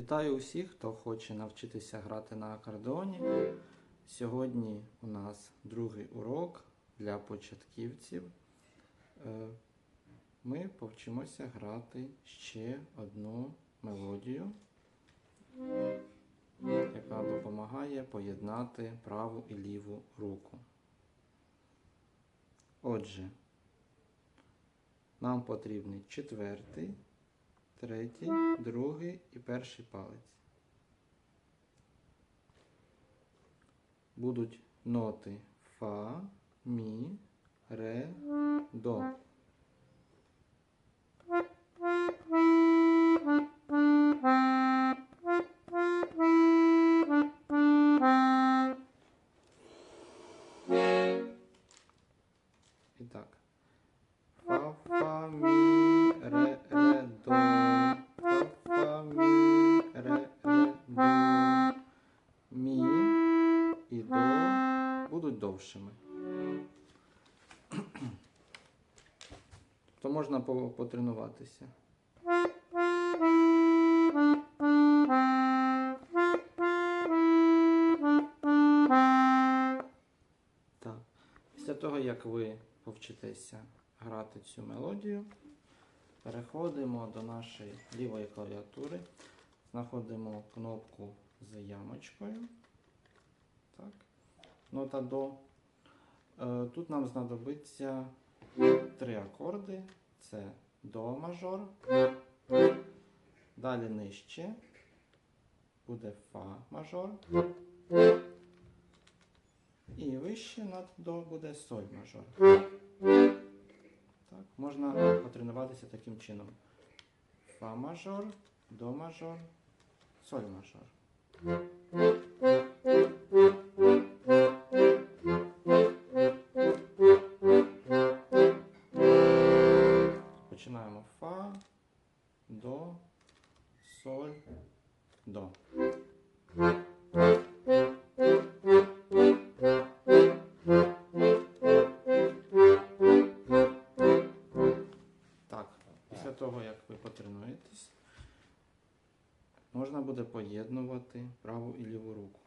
Вітаю усіх, хто хоче навчитися грати на акордеоні. Сьогодні у нас другий урок для початківців. Е, Ми повчимося грати ще одну мелодію, яка допомагає поєднати праву і ліву руку. Отже, нам потрібний четвертий, третій, другий і перший палець. Будуть ноти Фа, Мі, Ре, До. І так. Фа, фа, мі, ре, довшими. То можна потренуватися. Так. Після того, як ви повчитеся грати цю мелодію, переходимо до нашої лівої клавіатури, знаходимо кнопку з ямочкою. Так. Нота до. Е, Тут нам знадобиться три акорди. Це до мажор. Далі нижче буде фа мажор. І вище над до буде соль мажор. Так, можна потренуватися таким чином. Фа мажор, до мажор, соль мажор. Фа, до, соль, до. Так, після того, як ви потренуєтесь, можна буде поєднувати праву і ліву руку.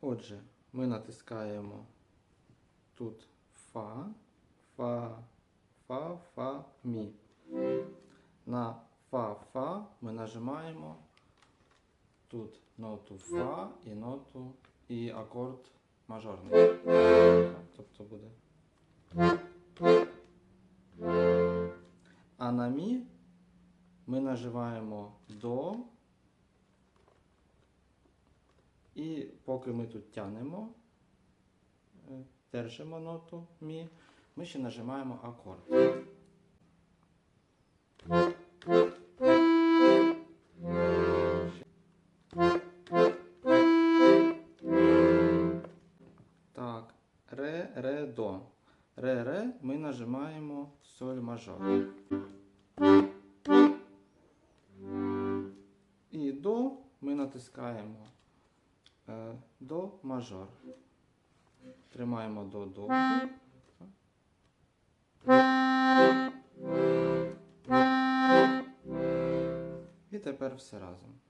Отже, ми натискаємо тут Фа, Фа, Фа, Фа, Мі. На Фа, Фа ми нажимаємо тут ноту Фа і ноту і акорд мажорний. Тобто буде. А на Мі ми нажимаємо до. І поки ми тут тянемо, е, держимо ноту Мі, ми ще нажимаємо акорд. Так, ре, ре, до. Ре, ре ми нажимаємо соль мажор. І до ми натискаємо е, до мажор. Тримаємо до до. Тепер все разом.